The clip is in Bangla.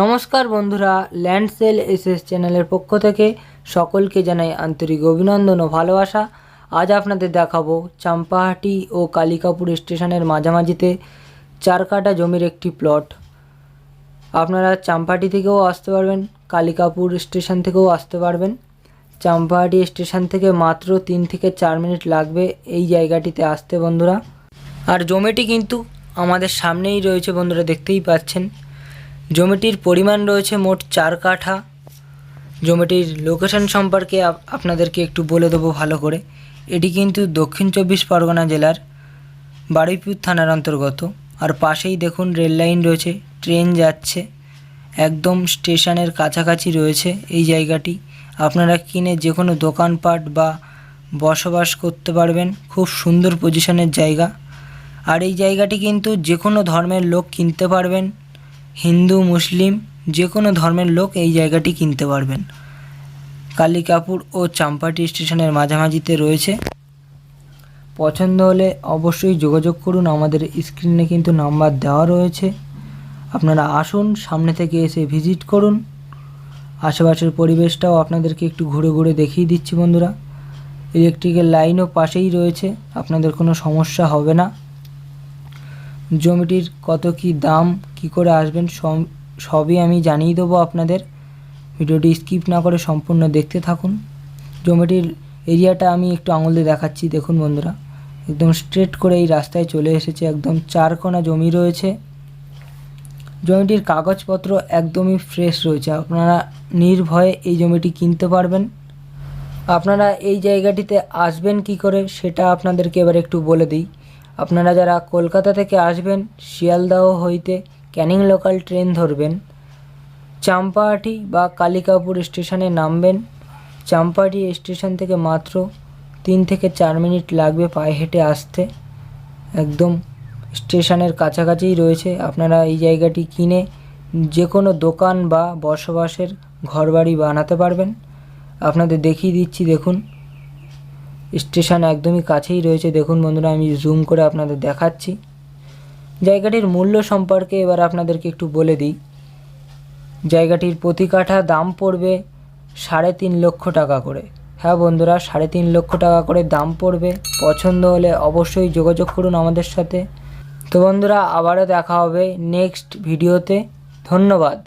নমস্কার বন্ধুরা ল্যান্ড সেল এসএস চ্যানেলের পক্ষ থেকে সকলকে জানাই আন্তরিক অভিনন্দন ও ভালোবাসা। আজ আপনাদের দেখাবো চাম্পাহাটি ও কালিকাপুর স্টেশনের মাঝামাঝিতে চার কাটা জমির একটি প্লট আপনারা চাম্পাহাটি থেকেও আসতে পারবেন, কালিকাপুর স্টেশন থেকেও আসতে পারবেন। চাম্পাহাটি স্টেশন থেকে মাত্র তিন থেকে চার মিনিট লাগবে এই জায়গাটিতে আসতে বন্ধুরা। আর জমিটি কিন্তু আমাদের সামনেই রয়েছে বন্ধুরা, দেখতেই পাচ্ছেন। জমিটির পরিমাণ রয়েছে মোট চার কাঠা। জমিটির লোকেশন সম্পর্কে আপনাদেরকে একটু বলে দেবো ভালো করে। এটি কিন্তু দক্ষিণ চব্বিশ পরগনা জেলার বারুইপুর থানার অন্তর্গত। আর পাশেই দেখুন রেল লাইন রয়েছে, ট্রেন যাচ্ছে, একদম স্টেশনের কাছাকাছি রয়েছে এই জায়গাটি। আপনারা কিনে যে কোনো দোকানপাট বা বসবাস করতে পারবেন, খুব সুন্দর পজিশনের জায়গা। আর এই জায়গাটি কিন্তু যে কোনো ধর্মের লোক কিনতে পারবেন। হিন্দু, মুসলিম যে কোনো ধর্মের লোক এই জায়গাটি কিনতে পারবেন। কালিকাপুর ও চাম্পাটি স্টেশনের মাঝামাঝিতে রয়েছে। পছন্দ হলে অবশ্যই যোগাযোগ করুন, আমাদের স্ক্রিনে কিন্তু নাম্বার দেওয়া রয়েছে। আপনারা আসুন, সামনে থেকে এসে ভিজিট করুন। আশেপাশের পরিবেশটাও আপনাদেরকে একটু ঘুরে ঘুরে দেখিয়ে দিচ্ছি বন্ধুরা। ইলেকট্রিকের লাইনও পাশেই রয়েছে, আপনাদের কোনো সমস্যা হবে না। জমিটির কত কি দাম কি করে আসবেন সবই আমি জানিয়ে দেবো আপনাদের। ভিডিওটি স্কিপ না করে সম্পূর্ণ দেখতে থাকুন। জমিটির এরিয়াটা আমি একটু আঙুল দিয়ে দেখাচ্ছি, দেখুন বন্ধুরা। একদম স্ট্রেট করে এই রাস্তায় চলে এসেছে, একদম চার কোনা জমি রয়েছে। জমিটির কাগজপত্র একদমই ফ্রেশ রয়েছে, আপনারা নির্ভয়ে এই জমিটি কিনতে পারবেন। আপনারা এই জায়গাটিতে আসবেন কি করে, সেটা আপনাদেরকে এবার একটু বলে দিই। আপনারা যারা কলকাতা থেকে আসবেন, শিয়ালদাহ হইতে ক্যানিং লোকাল ট্রেন ধরবেন। চাম্পাহাটি বা কালিকাপুর স্টেশনে নামবেন। চাম্পাহাটি স্টেশন থেকে মাত্র তিন থেকে চার মিনিট লাগবে পায়ে হেঁটে আসতে। একদম স্টেশনের কাছাকাছিই রয়েছে। আপনারা এই জায়গাটি কিনে যে কোনো দোকান বা বসবাসের ঘরবাড়ি বানাতে পারবেন। আপনাদের দেখিয়ে দিচ্ছি, দেখুন। স্টেশন একদমই কাছেই রয়েছে। দেখুন বন্ধুরা, আমি জুম করে আপনাদের দেখাচ্ছি। জায়গাটির মূল্য সম্পর্কে এবার আপনাদেরকে একটু বলে দিই। জায়গাটির প্রতি কাঠা দাম পড়বে সাড়ে তিন লক্ষ টাকা করে। হ্যাঁ বন্ধুরা, সাড়ে তিন লক্ষ টাকা করে দাম পড়বে। পছন্দ হলে অবশ্যই যোগাযোগ করুন আমাদের সাথে। তো বন্ধুরা, আবারও দেখা হবে নেক্সট ভিডিওতে। ধন্যবাদ।